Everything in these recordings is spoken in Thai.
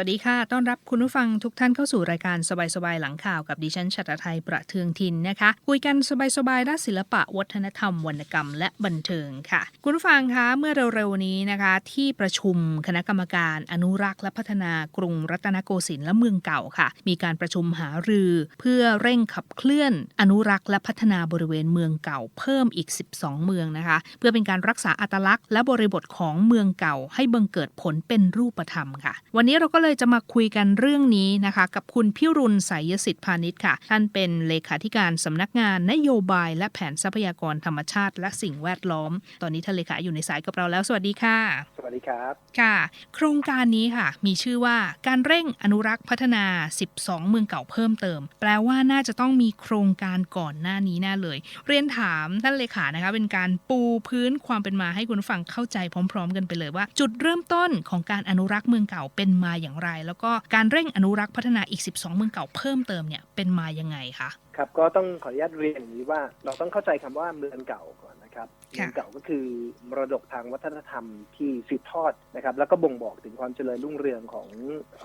วัสดีค่ะ ต้อนรับคุณผู้ฟังทุกท่านเข้าสู่รายการสบายๆ หลังข่าวกับดิฉันชัตรไทยประเทืองทินนะคะ คุยกันสบายๆ ด้านศิลปะวัฒนธรรม วรรณกรรม และบันเทิงค่ะ คุณผู้ฟังคะ เมื่อเร็วๆ นี้นะคะ ที่ประชุมคณะกรรมการอนุรักษ์และพัฒนากรุงรัตนโกสินทร์และเมืองเก่าค่ะ มีการประชุมหารือ เพื่อเร่งขับเคลื่อน อนุรักษ์และพัฒนาบริเวณเมืองเก่า เพิ่มอีก 12 เมืองนะคะ เพื่อเป็นการรักษาอัตลักษณ์ และบริบทของเมืองเก่า ให้บังเกิดผลเป็นรูปธรรมค่ะ วันนี้เราก็เลยจะมาคุยกันเรื่องนี้นะคะ กับคุณพิรุณสายสิทธิพาณิชย์ค่ะ ท่านเป็นเลขาธิการสำนักงานนโยบายและแผนทรัพยากรธรรมชาติ และสิ่งแวดล้อม ตอนนี้ท่านเลขาอยู่ในสายกับเราแล้ว สวัสดีค่ะ วัสดีครับ ค่ะ โครงการนี้ค่ะ มีชื่อว่าการเร่งอนุรักษ์พัฒนา 12 เมืองเก่าเพิ่มเติม แปลว่าน่าจะต้องมีโครงการก่อนหน้านี้แน่เลย เรียนถามท่านเลขานะคะ เป็นการปูพื้นความเป็นมาให้คุณผู้ฟังเข้าใจพร้อม ๆ กันไปเลยว่า จุดเริ่มต้นของการอนุรักษ์เมืองเก่าเป็นมาอย่างไร แล้วก็การเร่งอนุรักษ์พัฒนาอีก 12 เมืองเก่าเพิ่มเติมเนี่ยเป็นมายังไงคะครับก็ต้องขออนุญาตเรียนอย่างนี้ว่าเราต้องเข้าใจคำว่าเมืองเก่าก่อนนะครับ เมืองเก่าก็คือมรดกทางวัฒนธรรมที่สืบทอดนะครับ แล้วก็บ่งบอกถึงความเจริญรุ่งเรืองของ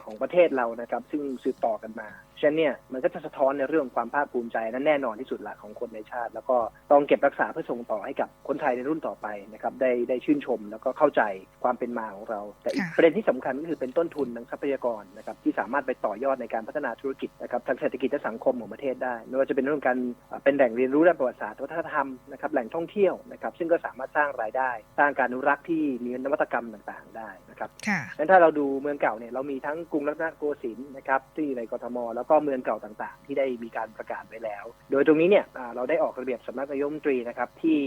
ของประเทศเรานะครับ ซึ่งสืบต่อกันมาฉะนั้นเนี่ยมันก็จะสะท้อนในเรื่องของความภาคภูมิใจนั้นแน่นอนที่สุดละของคนในชาติ แล้วก็ต้องเก็บรักษาเพื่อส่งต่อให้กับคนไทยในรุ่นต่อไปนะครับได้ได้ชื่นชมแล้วก็เข้าใจความเป็นมาของเรา แต่อีกค่ะประเด็นที่สำคัญก็คือเป็นต้นทุนทางทรัพยากรนะครับที่สามารถไปต่อยอดในการพัฒนาธุรกิจนะครับทางเศรษฐกิจและสังคมของประเทศได้ไม่ว่าจะเป็นเรื่องการเอ่อเป็นแหล่งเรียนรู้ด้านประวัติศาสตร์วัฒนธรรมนะครับแหล่งท่องเที่ยวนะครับซึ่งก็สามารถสร้างรายได้ สร้างการอนุรักษ์ที่มีนวัตกรรมต่างๆ ได้นะครับค่ะงั้นถ้าเราดูเมืองเก่าเนี่ยเรามีทั้งกรุงรัตนโกสินทร์นะครับที่ในกทม แล้วก็เมืองเก่าต่างๆ ที่ได้มีการประกาศไว้แล้ว โดยตรงนี้เนี่ยอ่าเราได้ออกระเบียบสำนักนายกรัฐมนตรีนะครับที่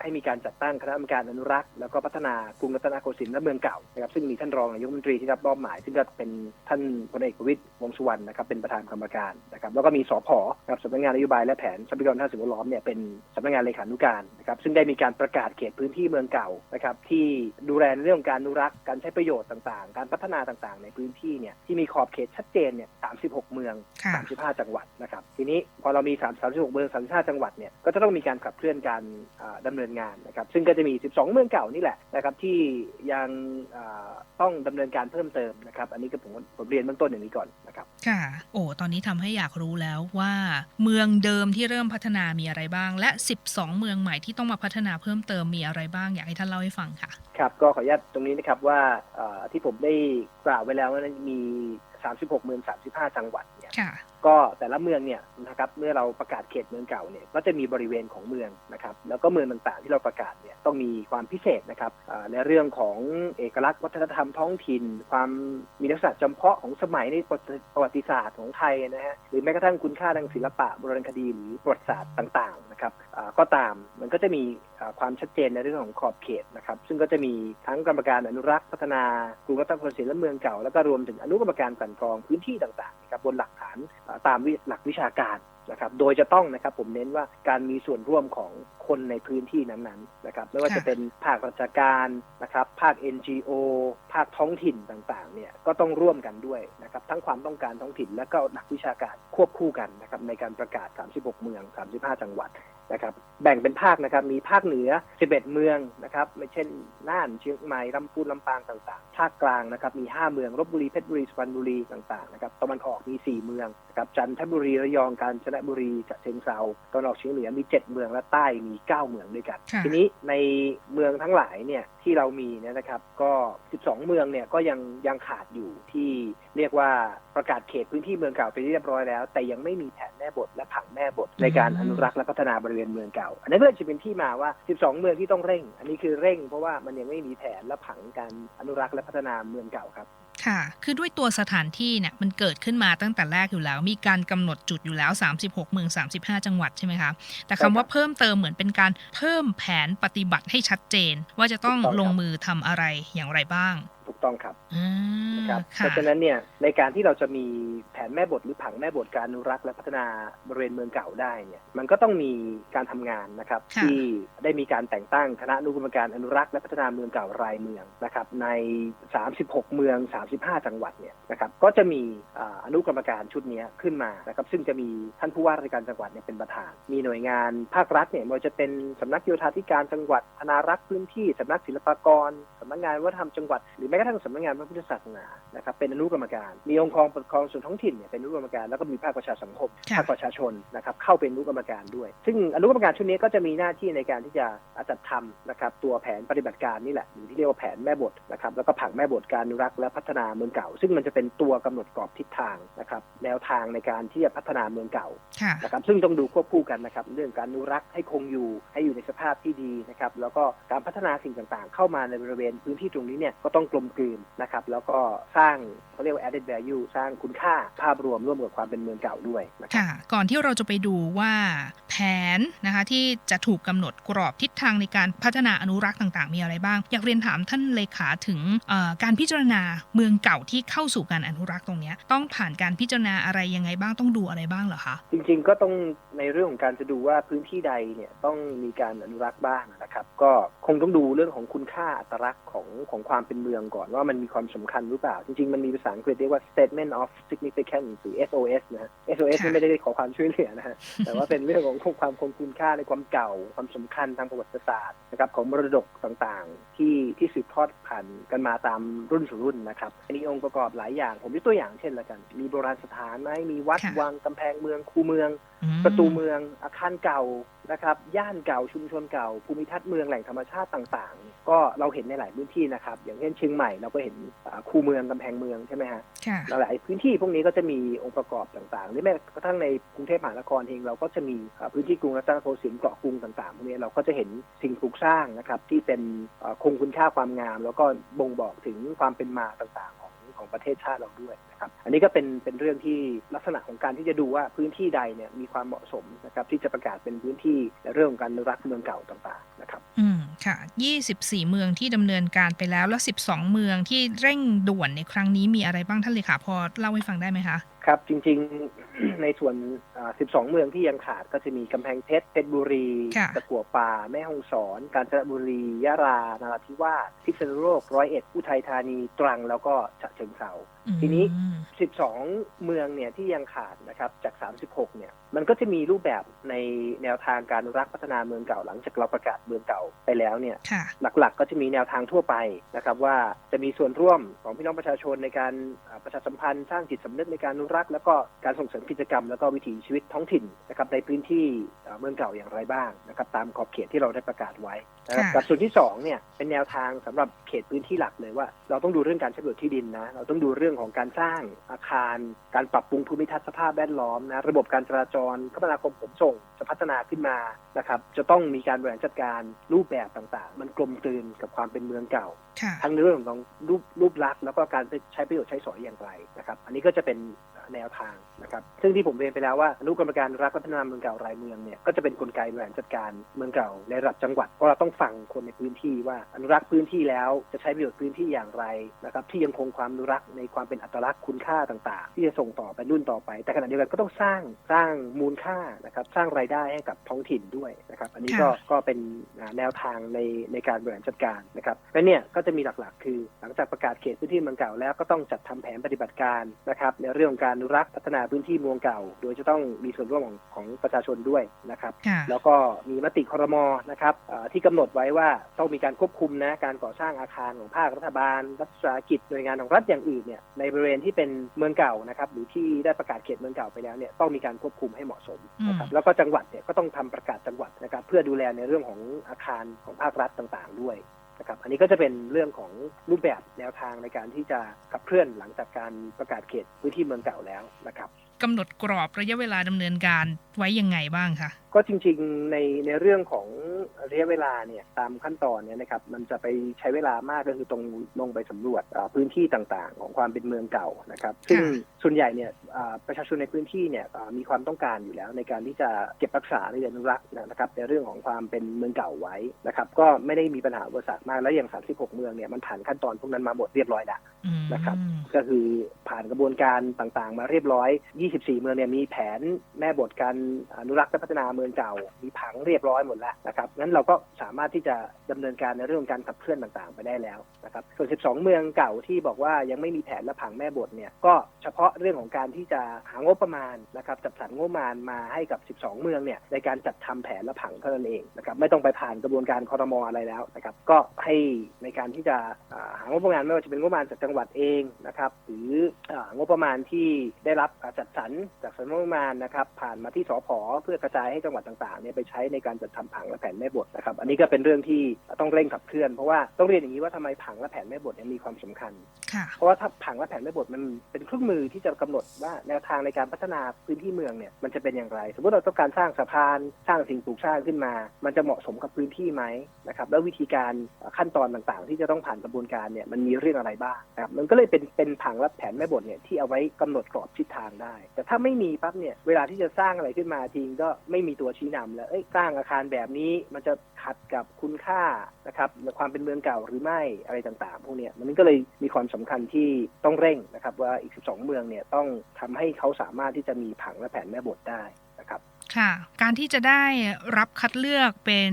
ให้มีการจัดตั้งคณะกรรมการอนุรักษ์แล้วก็พัฒนากรุงรัตนโกสินทร์และเมืองเก่านะครับซึ่งมีท่านรองนายกรัฐมนตรีที่รับมอบหมาย ซึ่งก็เป็นท่านพลเอกประวิตรวงษ์สุวรรณนะครับเป็นประธานกรรมการนะครับแล้วก็มีสพนะครับสำนักงานนโยบายและแผนทรัพยากรทางสิ่งแวดล้อมเนี่ยเป็นสำนักงานเลขานุการนะครับซึ่งได้มีการประกาศเขตพื้นที่เมืองเก่านะครับที่ดูแลในเรื่องของการอนุรักษ์การใช้ประโยชน์ต่างๆ การพัฒนาต่างๆ ในพื้นที่เนี่ยที่มีขอบเขตชัดเจนเนี่ย 36 เมืองค่ะ35 จังหวัดนะครับทีนี้พอเรามี 3 36 เมือง 35 จังหวัดเนี่ยก็จะต้องมีการขับเคลื่อนการอ่าดำเนินงานนะครับซึ่งก็จะมี 12 เมืองเก่านี่แหละนะครับที่ยังอ่าต้องดำเนินการเพิ่มเติมนะครับอันนี้ก็ผมผมเรียนเบื้องต้นอย่างนี้ก่อนนะครับค่ะโอ้ตอนนี้ทำให้อยากรู้แล้วว่า เมืองเดิมที่เริ่มพัฒนามีอะไรบ้าง และ 12 เมืองใหม่ที่ต้องมาพัฒนาเพิ่มเติมมีอะไรบ้างอยากให้ท่านเล่าให้ฟังค่ะ ครับก็ขออนุญาตตรงนี้นะครับว่าเอ่อที่ผมได้กล่าวไว้แล้วว่ามี 36เมือง35 จังหวัดเนี่ยค่ะก็แต่ละเมืองเนี่ยนะครับเมื่อเราประกาศเขตเมืองเก่าเนี่ยก็จะมีบริเวณของเมืองนะครับแล้วก็เมืองต่างๆที่เราประกาศเนี่ยต้องมีความพิเศษนะครับอ่าในเรื่องของเอกลักษณ์วัฒนธรรมท้องถิ่น ความมีลักษณะจำเพาะของสมัยในประวัติศาสตร์ของไทยนะฮะหรือแม้กระทั่งคุณค่าทางศิลปะโบราณคดีหรือประวัติศาสตร์ต่างๆ นะครับก็ตามมันก็จะมีความชัดเจนในเรื่องของขอบเขตนะครับ ซึ่งก็จะมีทั้งกรรมการอนุรักษ์พัฒนากรุงรัตนโกสินทร์และเมืองเก่า แล้วก็รวมถึงอนุกรรมการกันกรองพื้นที่ต่างๆนะครับบนหลักฐานตามหลักวิชาการ นะครับโดยจะต้องนะครับผมเน้นว่าการมีส่วนร่วมของคนในพื้นที่นั้นๆนะครับไม่ว่าค่ะจะเป็นภาคราชการนะครับภาค NGO ภาคท้องถิ่นต่างๆเนี่ยก็ต้องร่วมกันด้วยนะครับทั้งความต้องการท้องถิ่นและก็หลักวิชาการควบคู่กันนะครับในการประกาศ 36 เมือง 35 จังหวัด นะครับแบ่งเป็นภาคนะครับมีภาคเหนือ 11 เมืองนะครับไม่เช่นน่านเชียงใหม่ลำพูนลำปางต่างๆ ภาคกลางนะครับมี 5 เมืองลบบุรีเพชรบุรีสุพรรณบุรีต่างๆนะครับตะวันออกมี 4 เมืองนะครับจันทบุรีระยองกาญจนบุรีฉะเชิงเทราตะวันออกเฉียงเหนือมี 7 เมืองและใต้มี 9 เมืองด้วยกันค่ะทีนี้ในเมืองทั้งหลายเนี่ยที่เรามีเนี่ยนะครับก็ 12 เมืองเนี่ยก็ยังยังขาดอยู่ที่เรียกว่าประกาศเขตพื้นที่เมืองเก่าไปที่เรียบร้อยแล้ว แต่ยังไม่มีแผนแม่บทและผังแม่บทในการอนุรักษ์และพัฒนาบริเวณเมืองเก่า อันนี้นก็เลยจะเป็นที่มาว่า 12 เมืองที่ต้องเร่ง อันนี้คือเร่งเพราะว่ามันยังไม่มีแผนและผังการอนุรักษ์และพัฒนาเมืองเก่าครับค่ะ คือด้วยตัวสถานที่เนี่ยมันเกิดขึ้นมาตั้งแต่แรกอยู่แล้ว มีการกำหนดจุดอยู่แล้ว 36 เมือง 35 จังหวัดใช่ไหมคะ แต่คำว่าเพิ่มเติมเหมือนเป็นการเพิ่มแผนปฏิบัติให้ชัดเจน ว่าจะต้องถูกต้องครับลงมือทำอะไรอย่างไรบ้างถูก ต้องครับอ่านะครับเพค่ะราะฉะนั้นเนี่ยในการที่เราจะมีแผนแม่บทหรือผังแม่บทการอนุรักษ์และพัฒนาบริเวณเมืองเก่าได้เนี่ยมันก็ต้องมีการทำงานนะครับค่ะที่ได้มีการแต่งตั้งคณะอนุกรรมการอนุรักษ์และพัฒนาเมืองเก่ารายเมืองนะครับใน 36 เมือง 35 จังหวัดเนี่ยนะครับก็จะมีอ่าอนุกรรมการชุดเนี้ยขึ้นมานะครับซึ่งจะมีท่านผู้ว่าราชการจังหวัดเนี่ยเป็นประธาน มีหน่วยงานภาครัฐเนี่ยไม่ว่าจะเป็นสำนักโยธาธิการจังหวัดธนารักษ์พื้นที่สำนักศิลปากรสำนักงานวัฒนธรรมจังหวัดหรือแม้กระทั่งทั่งสำนักงานพระพุทธศาสนานะครับเป็นอนุกรรมการ มีองค์กรปกครองส่วนท้องถิ่นเนี่ยเป็นอนุกรรมการ แล้วก็มีภาคประชาสังคมค่ะภาคประชาชนนะครับเข้าเป็นอนุกรรมการด้วย ซึ่งอนุกรรมการชุดนี้ก็จะมีหน้าที่ในการที่จะจัดทำนะครับตัวแผนปฏิบัติการนี่แหละหรือที่เรียกว่าแผนแม่บทนะครับแล้วก็ผังแม่บทการอนุรักษ์และพัฒนาเมืองเก่า ซึ่งมันจะเป็นตัวกำหนดกรอบทิศทางนะครับแนวทางในการที่จะพัฒนาเมืองเก่าค่ะนะครับซึ่งต้องดูควบคู่กันนะครับเรื่องการอนุรักษ์ให้คงอยู่ให้อยู่ในสภาพที่ดีนะครับแล้วก็การพัฒนาสิ่งต่างๆ เข้ามาในบริเวณพื้นที่ตรงนี้เนี่ยก็ต้องกลมกืนนะครับ แล้วก็สร้าง เขาเรียกว่า added value สร้างคุณค่าภาพรวมร่วมกับความเป็นเมืองเก่าด้วยนะครับค่ะ ก่อนที่เราจะไปดูว่าแผนนะคะที่จะถูกกำหนดกรอบทิศทางในการพัฒนาอนุรักษ์ต่าง ๆ มีอะไรบ้าง อยากเรียนถามท่านเลขาถึงเอ่อการพิจารณาเมืองเก่าที่เข้าสู่การอนุรักษ์ตรงเนี้ยต้องผ่านการพิจารณาอะไรยังไงบ้างต้องดูอะไรบ้างเหรอคะจริง ๆ ก็ต้องในเรื่องของการจะดูว่าพื้นที่ใดเนี่ยต้องมีการอนุรักษ์บ้างนะครับ ก็คงต้องดูเรื่องของคุณค่าอัตลักษณ์ของของความเป็นเมืองก่อนว่ามันมีความสำคัญหรือเปล่า จริง ๆ มันมีภาษาอังกฤษเรียกว่า statement of significance หรือ SOS นะฮะ SOS ค่ะไม่ได้ขอความช่วยเหลือนะฮะ แต่ว่าเป็นเรื่องของความคงคุณค่าในความเก่า ความสำคัญทางประวัติศาสตร์นะครับของมรดกต่างๆ ที่ที่สืบทอดผ่านกันมาตามรุ่นสู่รุ่นนะครับอันนี้องค์ประกอบหลายอย่าง ผมยกตัวอย่างเช่นละกัน มีโบราณสถานไหมมีวัดค่ะวังกำแพงเมืองคูเมืองอืมประตูเมืองอาคารเก่านะครับ ย่านเก่าชุมชนเก่า ภูมิทัศน์เมืองแหล่งธรรมชาติต่างๆ ก็เราเห็นในหลายพื้นที่นะครับ อย่างเช่นเชียงใหม่เราก็เห็นอ่าคูเมืองกำแพงเมืองใช่ไหมฮะค่ะหลายพื้นที่พวกนี้ก็จะมีองค์ประกอบต่างๆหรือแม้กระทั่งในกรุงเทพมหานครเองเราก็จะมีอ่าพื้นที่กรุงรัตนโกสินทร์เกาะกรุงต่างๆพวกนี้เราก็จะเห็นสิ่งปลูกสร้างนะครับที่เป็นอ่าคงคุณค่าความงาม แล้วก็บ่งบอกถึงความเป็นมาต่างๆ ของของประเทศชาติเราด้วยนะครับอันนี้ก็เป็นเป็นเรื่องที่ลักษณะของการที่จะดูว่าพื้นที่ใดเนี่ยมีความเหมาะสมนะครับที่จะประกาศเป็นพื้นที่ในเรื่องของการอนุรักษ์เมืองเก่าต่างๆนะครับอืมค่ะ 24 เมืองที่ดำเนินการไปแล้วแล้ว 12 เมืองที่เร่งด่วนในครั้งนี้มีอะไรบ้างท่านเลขาพอเล่าให้ฟังได้ไหมคะครับจริงๆ ในส่วนอ่า12 เมืองที่ยังขาดก็จะมีกำแพงเพชรเพชรบุรีค่ะตะกัวป่า แม่ฮ่องสอน กาญจนบุรี ยะลา นาราธิวาส พิษณุโลก ร้อยเอ็ด อุทัยธานี ตรัง แล้วก็ฉะเชิงเทราทีนี้อืม12 เมืองเนี่ยที่ยังขาดนะครับจาก 36 เนี่ย มันก็จะมีรูปแบบในแนวทางการอนุรักษ์พัฒนาเมืองเก่าหลังจากเราประกาศเมืองเก่าไปแล้วเนี่ยค่ะหลักๆ ก็จะมีแนวทางทั่วไปนะครับว่าจะมีส่วนร่วมของพี่น้องประชาชนในการอ่าประชาสัมพันธ์สร้างจิตสำนึกในการอนุรักษ์แล้วก็การส่งเสริมกิจกรรมแล้วก็วิถีชีวิตท้องถิ่นนะครับในพื้นที่อ่าเมืองเก่าอย่างไรบ้างนะครับตามขอบเขตที่เราได้ประกาศไว้นะครับค่ะกับส่วนที่สองเนี่ยเป็นแนวทางสำหรับเขตพื้นที่หลักเลยว่า เราต้องดูเรื่องการใช้ประโยชน์ที่ดินนะเราต้องดูเรื่องของการสร้างอาคาร การปรับปรุงภูมิทัศน์สภาพแวดล้อมนะระบบการจราจรคมนาคมขนส่งจะพัฒนาขึ้นมานะครับจะต้องมีการบริหารจัดการรูปแบบต่างๆ มันกลมกลืนกับความเป็นเมืองเก่าค่ะทั้งในเรื่องของรูปรูปลักษณ์แล้วก็การใช้ประโยชน์ใช้สอยอย่างไรนะครับ อันนี้ก็จะเป็น แนวทางนะครับซึ่งที่ผมเรียนไปแล้วว่าอนุกรรมการรักพัฒนาเมืองเก่ารายเมืองเนี่ยก็จะเป็นกลไกบริหารจัดการเมืองเก่าในระดับจังหวัดเพราะเราต้องฟังคนในพื้นที่ว่าอนุรักษ์พื้นที่แล้วจะใช้ประโยชน์พื้นที่อย่างไรนะครับที่ยังคงความอนุรักษ์ในความเป็นอัตลักษณ์คุณค่าต่าง ๆ ที่จะส่งต่อไปรุ่นต่อไป แต่ขณะเดียวกันก็ต้องสร้างสร้างมูลค่านะครับสร้างรายได้ให้กับท้องถิ่นด้วยนะครับอันนี้ก็ก็เป็นแนวทางในในการบริหารจัดการนะครับและเนี่ยก็จะมีหลักๆ คือหลังจากประกาศเขตพื้นที่เมืองเก่าแล้วก็ต้องจัดทำแผนปฏิบัติการนะครับในเรื่องการนุรักษ์พัฒนาพื้นที่เมืองเก่า โดยจะต้องมีส่วนร่วมของของประชาชนด้วยนะครับค่ะแล้วก็มีมติครมนะครับเอ่อที่กำหนดไว้ว่าต้องมีการควบคุมนะการก่อสร้างอาคารของภาครัฐบาล รัฐวิสาหกิจหน่วยงานของรัฐอย่างอื่นเนี่ยในบริเวณที่เป็นเมืองเก่านะครับหรือที่ได้ประกาศเขตเมืองเก่าไปแล้วเนี่ยต้องมีการควบคุมให้เหมาะสมนะครับอืมแล้วก็จังหวัดเนี่ยก็ต้องทำประกาศจังหวัดนะครับเพื่อดูแลในเรื่องของอาคารของภาครัฐต่าง ๆ ด้วย นะครับอันนี้ก็จะเป็นเรื่องของรูปแบบแนวทางในการที่จะขับเคลื่อนหลังจากการประกาศเขตพื้นที่เมืองเก่าแล้วนะครับ กำหนดกรอบระยะเวลาดำเนินการไว้ยังไงบ้างคะก็จริงๆในในเรื่องของระยะเวลาเนี่ยตามขั้นตอนเนี่ยนะครับมันจะไปใช้เวลามากก็คือตรงลงไปสำรวจอ่าพื้นที่ต่างๆ ของความเป็นเมืองเก่านะครับซึ่งส่วนใหญ่เนี่ยอ่าประชาชนในพื้นที่เนี่ยอ่ามีความต้องการอยู่แล้วในการที่จะเก็บรักษาในอนุรักษ์นะครับในเรื่องของความเป็นเมืองเก่าไว้นะครับก็ไม่ได้มีปัญหาอุปสรรคมากแล้วอย่าง 36 เมืองเนี่ยมันผ่านขั้นตอนพวกนั้นมาหมดเรียบร้อยแล้วอืมนะครับก็คือผ่านกระบวนการต่างๆ มาเรียบร้อย24 เมืองเนี่ยมีแผนแม่บทการอนุรักษ์และพัฒนาเมืองเก่า มีผังเรียบร้อยหมดแล้วนะครับงั้นเราก็สามารถที่จะดำเนินการในเรื่องการขับเคลื่อนต่างๆ ไปได้แล้วนะครับส่วน 12 เมืองเก่าที่บอกว่ายังไม่มีแผนและผังแม่บทเนี่ยก็เฉพาะเรื่องของการที่จะหางบประมาณนะครับจัดสรรงบประมาณมาให้กับ 12 เมืองเนี่ยในการจัดทำแผนและผังเท่านั้นเองนะครับไม่ต้องไปผ่านกระบวนการคอรมออะไรแล้วนะครับก็ให้ในการที่จะหางบประมาณไม่ว่าจะเป็นงบประมาณจากจังหวัดเองนะครับหรืองบประมาณที่ได้รับจัดสรรจากสำนักงบประมาณนะครับ ผ่านมาที่สพเพื่อกระจายให้จังหวัดต่างๆเนี่ยไปใช้ในการจัดทำผังและแผนแม่บทนะครับ อันนี้ก็เป็นเรื่องที่ต้องเร่งขับเคลื่อนเพราะว่าต้องเรียนอย่างนี้ว่าทำไมผังและแผนแม่บทเนี่ยมีความสำคัญ เพราะว่าถ้าผังและแผนแม่บทมันเป็นเครื่องมือที่จะกำหนดว่าแนวทางในการพัฒนาพื้นที่เมืองเนี่ยมันจะเป็นอย่างไร สมมติเราต้องการสร้างสะพานสร้างสิ่งปลูกสร้างขึ้นมา มันจะเหมาะสมกับพื้นที่ไหมนะครับแล้ววิธีการขั้นตอนต่างๆ ที่จะต้องผ่านกระบวนการเนี่ยมันมีเรื่องอะไรบ้างนะครับมันก็เลยเป็นเป็นผังและแผนแม่บทเนี่ยที่เอาไว้กำหนดกรอบทิศทางได้แต่ถ้าไม่มีปั๊บเนี่ย เวลาที่จะสร้างอะไรขึ้นมาทีก็ไม่มีตัวชี้นำแล้วเอ้ยสร้างอาคารแบบนี้มันจะขัดกับคุณค่านะครับความเป็นเมืองเก่าหรือไม่อะไรต่างๆ พวกเนี้ยมันก็เลยมีความสำคัญที่ต้องเร่งนะครับ ว่าอีก 12 เมืองเนี่ยต้องทำให้เขาสามารถที่จะมีผังและแผนแม่บทได้ ครับค่ะ การที่จะได้รับคัดเลือกเป็น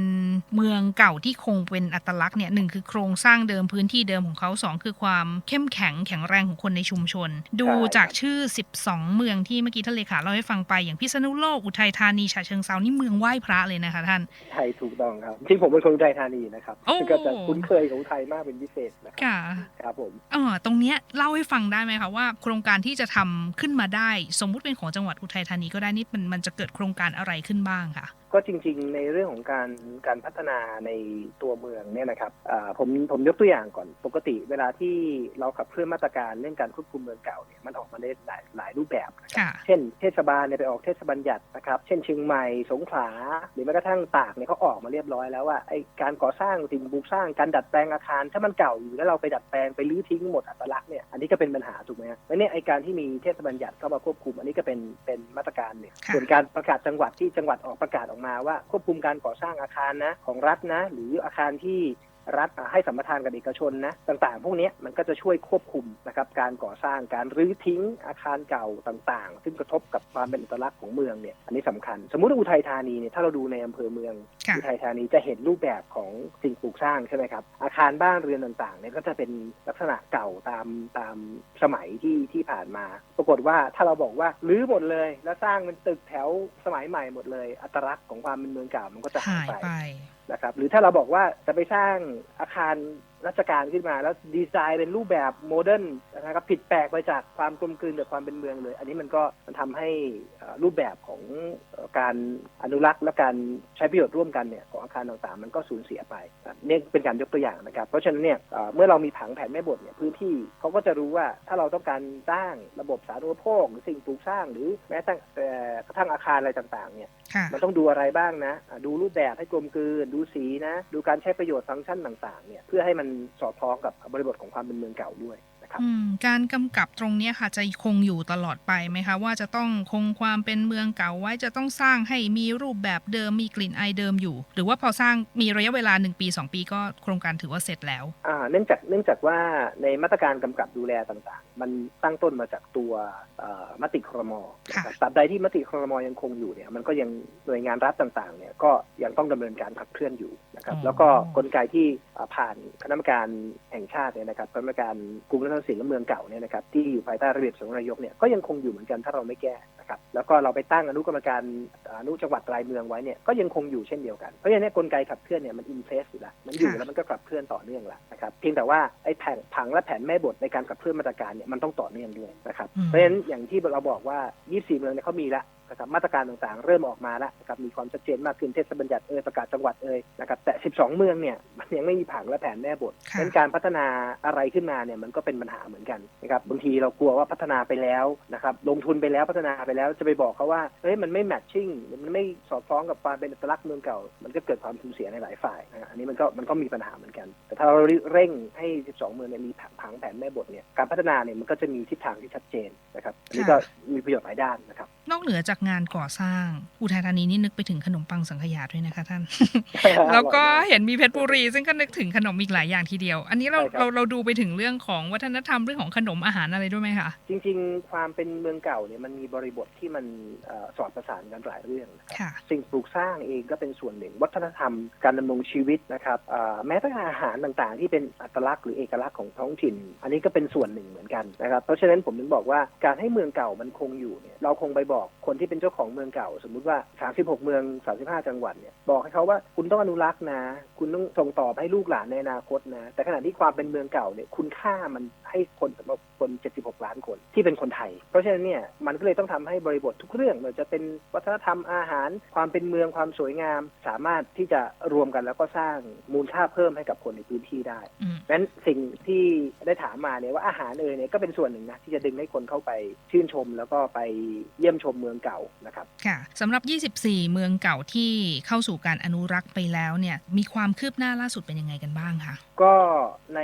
เมืองเก่าที่คงเป็นอัตลักษณ์เนี่ยหนึ่งคือโครงสร้างเดิมพื้นที่เดิมของเขาสองคือความเข้มแข็งแข็งแรงของคนในชุมชน ดูจากชื่อ 12 เมืองที่เมื่อกี้ท่านเลขาเล่าให้ฟังไป อย่างพิษณุโลกอุทัยธานีฉะเชิงเซานี่เมืองไหว้พระเลยนะคะท่านใช่ถูกต้องครับจริงๆผมเป็นคนอุทัยธานีนะครับโอ้ก็จะคุ้นเคยกับอุทัยมากเป็นพิเศษนะครับค่ะครับผมเออตรงเนี้ยเล่าให้ฟังได้ไหมคะว่า โครงการที่จะทำขึ้นมาได้ สมมุติเป็นของจังหวัดอุทัยธานีก็ได้นี่มันมันจะเกิดโครงการอะไรขึ้นบ้างค่ะ ก็จริงๆ ในเรื่องของการการพัฒนาในตัวเมืองเนี่ยนะครับอ่าผมผมยกตัวอย่างก่อนปกติ เวลาที่เราขับเคลื่อนมาตรการเรื่องการควบคุมเมืองเก่าเนี่ยมันออกมาได้หลายหลายรูปแบบนะครับค่ะเช่นเทศบาลเนี่ยไปออกเทศบัญญัตินะครับเช่นเชียงใหม่สงขลาหรือแม้กระทั่งตากเนี่ยเขาออกมาเรียบร้อยแล้วว่าไอ้การก่อสร้างสิ่งปลูกสร้างการดัดแปลงอาคาร ถ้ามันเก่าอยู่แล้วเราไปดัดแปลงไปรื้อทิ้งหมดอัตลักษณ์เนี่ยอันนี้ก็เป็นปัญหาถูกไหมฮะแล้วเนี่ยไอ้การที่มีเทศบัญญัติเข้ามาควบคุม อันนี้ก็เป็นเป็นมาตรการหนึ่งค่ะส่วนการประกาศจังหวัดที่จังหวัดออกประกาศออกมาว่าควบคุมการก่อสร้างอาคารนะของรัฐนะ หรืออาคารที่ รัฐให้สัมปทานกับเอกชนนะต่างๆ พวกเนี้ยมันก็จะช่วยควบคุมนะครับการก่อสร้างการรื้อทิ้งอาคารเก่าต่างๆ ซึ่งกระทบกับความเป็นอัตลักษณ์ของเมืองเนี่ยอันนี้สำคัญ สมมุติว่าอุทัยธานีเนี่ยถ้าเราดูในอำเภอเมืองค่ะอุทัยธานีจะเห็นรูปแบบของสิ่งปลูกสร้างใช่ไหมครับอาคารบ้านเรือนต่างๆเนี่ยก็จะเป็นลักษณะเก่าตามตามสมัยที่ที่ผ่านมา ปรากฏว่าถ้าเราบอกว่ารื้อหมดเลย แล้วสร้างเป็นตึกแถวสมัยใหม่หมดเลย อัตลักษณ์ของความเป็นเมืองเก่ามันก็จะหาหายยไปไป นะครับหรือถ้าเราบอกว่าจะไปสร้างอาคาร ราชการขึ้นมา แล้วดีไซน์เป็นรูปแบบโมเดิร์นนะครับผิดแปลกไปจากความกลมกลืนกับความเป็นเมืองเลย อันนี้มันก็มันทำให้เอ่อรูปแบบของเอ่อการอนุรักษ์และการใช้ประโยชน์ร่วมกันเนี่ยของอาคารต่างๆ มันก็สูญเสียไปครับนี่เป็นการยกตัวอย่างนะครับ เพราะฉะนั้นเนี่ยเอ่อเมื่อเรามีผังแผนแม่บทเนี่ยพื้นที่เขาก็จะรู้ว่าถ้าเราต้องการสร้างระบบสาธารณูปโภคหรือสิ่งปลูกสร้าง หรือแม้แต่เอ่อกระทั่งอาคารอะไรต่างๆเนี่ยค่ะมันต้องดูอะไรบ้างนะอะดูรูปแบบให้กลมกลืนดูสีนะ ดูการใช้ประโยชน์ฟังก์ชันต่างๆเนี่ยเพื่อให้มันสอดคล้องกับบริบทของความเป็นเมืองเก่าด้วย นะครับอืมการกำกับตรงเนี้ยค่ะจะคงอยู่ตลอดไปไหมคะ ว่าจะต้องคงความเป็นเมืองเก่าไว้จะต้องสร้างให้มีรูปแบบเดิมมีกลิ่นอายเดิมอยู่ หรือว่าพอสร้างมีระยะเวลา 1 ปี 2 ปีก็โครงการถือว่าเสร็จแล้วอ่าเนื่องจากเนื่องจากว่าในมาตรการกำกับดูแลต่างๆ มันตั้งต้นมาจากตัวเอ่อมติครมนะครับตราบใดที่มติครมยังคงอยู่เนี่ยมันก็ยังหน่วยงานรัฐต่างๆเนี่ยก็ยังต้องดำเนินการขับเคลื่อนอยู่นะครับอ๋อแล้วก็กลไกที่อ่าผ่านคณะกรรมการแห่งชาติเนี่ยนะครับคณะกรรมการกรุงรัตนสินและเมืองเก่าเนี่ยนะครับที่อยู่ภายใต้ระเบียบสำนักนายกเนี่ยก็ยังคงอยู่เหมือนกันถ้าเราไม่แก้นะครับแล้วก็เราไปตั้งอนุกรรมการอนุจังหวัดรายเมืองไว้เนี่ยก็ยังคงอยู่เช่นเดียวกันเพราะฉะนั้นเนยกลไกขับเคลื่อนเนี่ยมันอินเพลสอยู่แล้วมันอยู่ค่ะแล้วมันก็ขับเคลื่อนต่อเนื่องแล้วนะครับเพียงแต่ว่าไอ้แผงผังและแผนแม่บทในการขับเคลื่อนมาตรการเนี่ยมันต้องต่อเนื่องด้วยนะครับอืมเพราะฉะนั้นอย่างที่เราบอกว่า 24 เมืองเนี่ยเขามีแล้ว นะครับมาตรการต่างๆ เริ่มออกมาแล้วนะครับมีความชัดเจนมากขึ้นเทศบัญญัติเอยประกาศจังหวัดเอยนะครับแต่ 12 เมืองเนี่ยมันยังไม่มีผังและแผนแม่บทค่ะดังนั้นการพัฒนาอะไรขึ้นมาเนี่ยมันก็เป็นปัญหาเหมือนกันนะครับบางทีเรากลัวว่าพัฒนาไปแล้วนะครับลงทุนไปแล้วพัฒนาไปแล้วจะไปบอกเขาว่าเฮ้ยมันไม่แมทชิ่งมันไม่สอดคล้องกับความเป็นอัตลักษณ์เมืองเก่า มันก็เกิดความสูญเสียในหลายฝ่ายนะฮะอันนี้มันก็มันก็มีปัญหาเหมือนกัน แต่ถ้าเราเร่งให้ 12 เมืองเนี่ยมีผังแผนแม่บทเนี่ยการพัฒนาเนี่ยมันก็จะมีทิศทางที่ชัดเจนนะครับอันนี้ก็มีประโยชน์หลายด้านนะครับ นอกเหนือจากงานก่อสร้าง อุทัยธานีนี่นึกไปถึงขนมปังสังขยาด้วยนะคะท่าน แล้วก็เห็นมีเพชรบุรี ซึ่งก็นึกถึงขนมอีกหลายอย่างทีเดียว อันนี้เราใช่ครับเราเราดูไปถึงเรื่องของวัฒนธรรมเรื่องของขนมอาหารอะไรด้วยไหมคะจริง ๆ ความเป็นเมืองเก่าเนี่ยมันมีบริบทที่มันเอ่อสอดประสานกันหลายเรื่องนะครับค่ะสิ่งปลูกสร้างเองก็เป็นส่วนหนึ่ง วัฒนธรรมการดำรงชีวิตนะครับเอ่อแม้แต่อาหารต่างๆ ที่เป็นอัตลักษณ์หรือเอกลักษณ์ของท้องถิ่น อันนี้ก็เป็นส่วนหนึ่งเหมือนกันนะครับเพราะฉะนั้นผมถึงบอกว่าการให้เมืองเก่ามันคงอยู่เนี่ยเราคงไปบอกอกคนที่เป็นเจ้าของเมืองเก่า สมมุติว่า 36 เมือง 35 จังหวัดเนี่ยบอกให้เขาว่าคุณต้องอนุรักษ์นะ คุณต้องส่งต่อไปให้ลูกหลานในอนาคตนะ แต่ขณะที่ความเป็นเมืองเก่าเนี่ยคุณค่ามันให้คนสำหรับคน 76 ล้านคนที่เป็นคนไทย เพราะฉะนั้นเนี่ยมันก็เลยต้องทำให้บริบททุกเรื่องไม่ว่าจะเป็นวัฒนธรรมอาหาร ความเป็นเมืองความสวยงาม สามารถที่จะรวมกันแล้วก็สร้างมูลค่าเพิ่มให้กับคนในพื้นที่ได้อืมนั้นสิ่งที่ได้ถามมาเนี่ยว่าอาหารเอ่ยเนี่ยก็เป็นส่วนหนึ่งนะที่จะดึงให้คนเข้าไปชื่นชม แล้วก็ไปเยี่ยมชมเมืองเก่านะครับค่ะสำหรับ 24 เมืองเก่าที่เข้าสู่การอนุรักษ์ไปแล้วเนี่ยมีความคืบหน้าล่าสุดเป็นยังไงกันบ้างคะ ก็ใน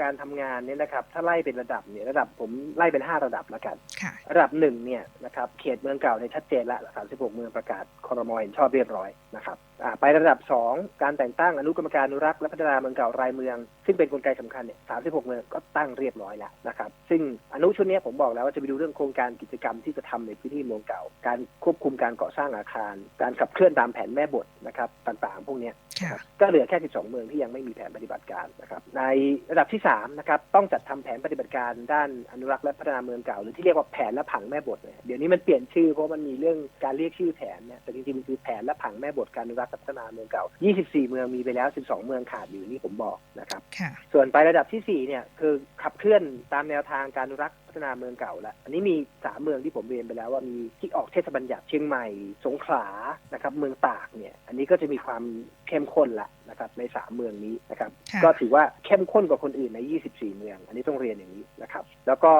การทำงานเนี่ยนะครับ ถ้าไล่เป็นระดับเนี่ยระดับผมไล่เป็น5ระดับแล้วกันค่ะระดับหนึ่งเนี่ยนะครับเขตเมืองเก่าเนี่ยชัดเจนละ36เมืองประกาศคอรมอเห็นชอบเรียบร้อยนะครับอ่า ไประดับ 2 การแต่งตั้งอนุกรรมการอนุรักษ์และพัฒนาเมืองเก่ารายเมือง ซึ่งเป็นกลไกสำคัญเนี่ย36เมืองก็ตั้งเรียบร้อยแล้วนะครับ ซึ่งอนุชุดเนี้ยผมบอกแล้วว่าจะไปดูเรื่องโครงการกิจกรรมที่จะทำในพื้นที่เมืองเก่า การควบคุมการก่อสร้างอาคาร การขับเคลื่อนตามแผนแม่บทนะครับต่างๆ พวกเนี้ยค่ะก็เหลือแค่ 12 เมืองที่ยังไม่มีแผนปฏิบัติการนะครับ ในระดับที่3นะครับต้องจัดทำแผนปฏิบัติการด้านอนุรักษ์และพัฒนาเมืองเก่า หรือที่เรียกว่าแผนและผังแม่บทเนี่ยเดี๋ยวนี้มันเปลี่ยนชื่อเพราะมันมีเรื่องการเรียกชื่อแผนเนี่ยแต่จริงๆมันคือแผนและผังแม่บทการอนุรักษ์และพัฒนาเมืองเก่า 24 เมืองมีไปแล้ว 12 เมืองขาดอยู่นี่ผมบอกนะครับค่ะส่วนไประดับที่ 4 เนี่ยคือขับเคลื่อนตามแนวทางการอนุรัก ษ์พัฒนาเมืองเก่าละอันนี้มี3เมืองที่ผมเรียนไปแล้วว่ามีที่ออกเทศบัญญัติเชียงใหม่ สงขลานะครับ เมืองตากเนี่ย อันนี้ก็จะมีความเข้มข้นละนะครับใน3เมืองนี้นะครับค่ะก็ถือว่าเข้มข้นกว่าคนอื่นใน 24 เมือง อันนี้ต้องเรียนอย่างนี้นะครับ แล้วก็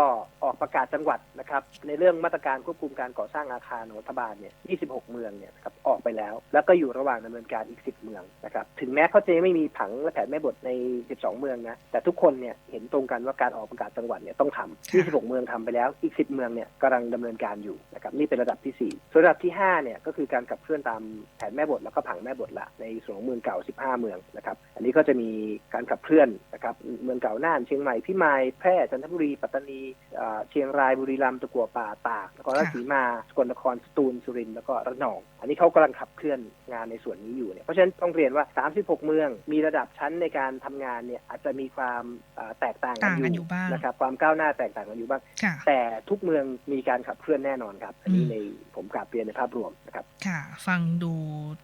ออกประกาศจังหวัดนะครับ ในเรื่องมาตรการควบคุมการก่อสร้างอาคารของรัฐบาลเนี่ย 26 เมืองเนี่ยนะครับออกไปแล้ว แล้วก็อยู่ระหว่างดำเนินการอีก 10 เมืองนะครับ ถึงแม้เขาจะยังไม่มีผังและแผนแม่บทใน 12 เมืองนะ แต่ทุกคนเนี่ยเห็นตรงกันว่าการออกประกาศจังหวัดเนี่ยต้องทำค่ะ26เมืองทำไปแล้วอีก10เมืองเนี่ยกำลังดำเนินการอยู่นะครับนี่เป็นระดับที่4ส่วนระดับที่5เนี่ยก็คือการขับเคลื่อนตามแผนแม่บทแล้วก็ผังแม่บทละในส่วนของเมืองเก่า15เมืองนะครับอันนี้ก็จะมีการขับเคลื่อนนะครับเมืองเก่าน่านเชียงใหม่พิมายแพร่จันทบุรีปัตตานีเอ่อเชียงรายบุรีรัมย์ตะกัวป่าตากนครราชสีมาสกลนครสตูลสุรินทร์แล้วก็ระนอง อันนี้เขากำลังขับเคลื่อนงานในส่วนนี้อยู่เนี่ยเพราะฉะนั้นต้องเรียนว่า 36 เมืองมีระดับชั้นในการทำงานเนี่ยอาจจะมีความเอ่อแตกต่างกัต่างกันนออยู่บ้างนะครับความก้าวหน้าแตกต่างกันอยู่บ้างค่ะแต่ทุกเมืองมีการขับเคลื่อนแน่นอนครับ อันนี้อืมในผมกราบเรียนในภาพรวมนะครับ ค่ะ ฟังดู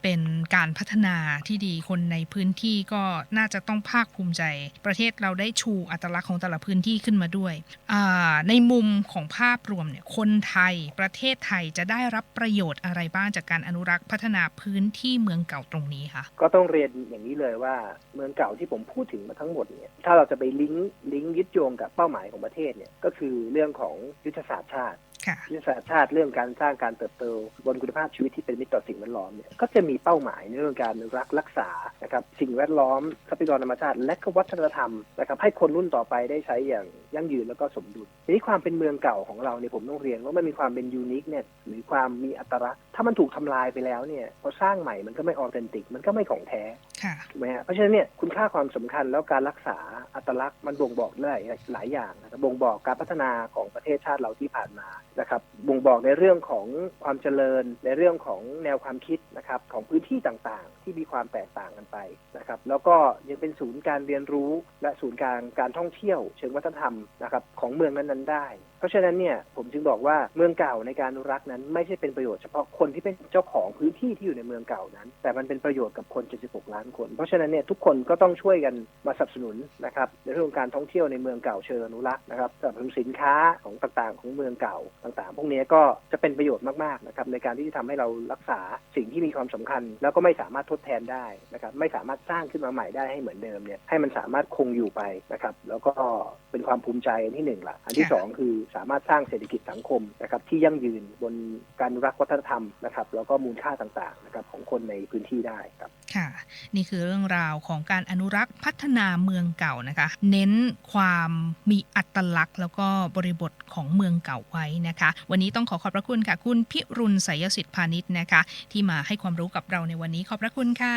เป็นการพัฒนาที่ดีคนในพื้นที่ก็น่าจะต้องภาคภูมิใจ ประเทศเราได้ชูอัตลักษณ์ของแต่ละพื้นที่ขึ้นมาด้วยอ่าในมุมของภาพรวมเนี่ยคนไทยประเทศไทยจะได้รับประโยชน์อะไรบ้างจากการอนุรักษ์พัฒนาพื้นที่เมืองเก่าตรงนี้คะก็ต้องเรียนอย่างนี้เลยว่าเมืองเก่าที่ผมพูดถึงมาทั้งหมดเนี่ยถ้าเราจะไปลิงก์ลิงก์ยึดโยงกับเป้าหมายของประเทศเนี่ยก็คือเรื่องของยุทธศาสตร์ชาติค่ะยุทธศาสตร์ชาติเรื่องการสร้างการเติบโตบนคุณภาพชีวิตที่เป็นมิตรต่อสิ่งแวดล้อมเนี่ยก็จะมีเป้าหมายในเรื่องการรักรักษานะครับสิ่งแวดล้อมทรัพยากรธรรมชาติและก็วัฒนธรรมนะครับให้คนรุ่นต่อไปได้ใช้อย่างยั่งยืนแล้วก็สมดุลทีนี้ความเป็นเมืองเก่าของเราเนี่ยผมต้องเรียนว่ามันมีความเป็นยูนิคเนี่ยหรือความมีอัตลักษณ์ถ้ามันถูกทำลายไปแล้วเนี่ยพอสร้างใหม่มันก็ไม่ออเทนติกมันก็ไม่ของแท้ค่ะถูกไหมฮะเพราะฉะนั้นเนี่ยคุณค่าความสำคัญแล้วการรักษา อัตลักษณ์มันบ่งบอกหลายหลายอย่างนะครับบ่งบอกการพัฒนาของประเทศชาติเราที่ผ่านมานะครับ บ่งบอกในเรื่องของความเจริญ ในเรื่องของแนวความคิดนะครับของพื้นที่ต่างๆ ที่มีความแตกต่างกันไปนะครับ แล้วก็ยังเป็นศูนย์การเรียนรู้ และศูนย์การการท่องเที่ยว เชิงวัฒนธรรมนะครับของเมืองนั้นๆได้ ราะฉะนั้นเนี่ยผมจึงบอกว่าเมืองเก่าในการอนุรักษ์นั้น ไม่ใช่เป็นประโยชน์เฉพาะคนที่เป็นเจ้าของพื้นที่ที่อยู่ในเมืองเก่านั้น แต่มันเป็นประโยชน์กับคน 76 ล้านคน เพราะฉะนั้นเนี่ยทุกคนก็ต้องช่วยกันมาสนับสนุนนะครับในเรื่องของการท่องเที่ยวในเมืองเก่าเชิงอนุรักษ์นะครับสนับสนุนสินค้าของต่างๆ ของเมืองเก่าต่างๆ พวกนี้ก็จะเป็นประโยชน์มากๆนะครับในการที่จะทำให้เรารักษาสิ่งที่มีความสำคัญ แล้วก็ไม่สามารถทดแทนได้นะครับไม่สามารถสร้างขึ้นมาใหม่ได้ให้เหมือนเดิมเนี่ยให้มันสามารถคงอยู่ไปนะครับแล้วก็เป็นความภูมิใจอันที่หนึ่งละอันที่สองคือสามารถสร้างเศรษฐกิจสังคมนะครับที่ยั่งยืนบนการอนุรักษ์วัฒนธรรมนะครับแล้วก็มูลค่าต่างๆนะครับของคนในพื้นที่ได้ครับค่ะ นี่คือเรื่องราวของการอนุรักษ์พัฒนาเมืองเก่านะคะ เน้นความมีอัตลักษณ์ แล้วก็บริบทของเมืองเก่าไว้นะคะ วันนี้ต้องขอขอบพระคุณค่ะ คุณพิรุณไสยสิทธิพาณิชย์นะคะ ที่มาให้ความรู้กับเราในวันนี้ขอบพระคุณค่ะ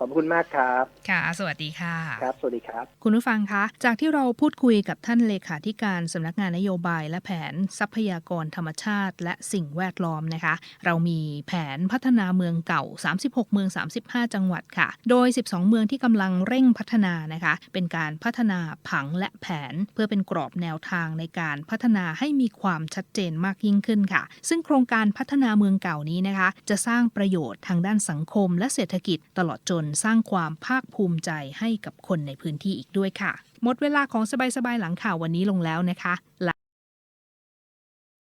ขอบคุณมากครับค่ะ สวัสดีค่ะครับสวัสดีครับ คุณผู้ฟังคะ จากที่เราพูดคุยกับท่านเลขาธิการสำนักงานนโยบายและแผนทรัพยากรธรรมชาติ และสิ่งแวดล้อมนะคะ เรามีแผนพัฒนาเมืองเก่า 36 เมือง 35 จังหวัดค่ะ โดย 12 เมืองที่กำลังเร่งพัฒนานะคะ เป็นการพัฒนาผังและแผนเพื่อเป็นกรอบแนวทางในการพัฒนาให้มีความชัดเจนมากยิ่งขึ้นค่ะ ซึ่งโครงการพัฒนาเมืองเก่านี้นะคะ จะสร้างประโยชน์ทางด้านสังคม และเศรษฐกิจตลอดจนสร้างความภาคภูมิใจให้กับคนในพื้นที่อีกด้วยค่ะ หมดเวลาของสบายๆหลังข่าววันนี้ลงแล้วนะคะ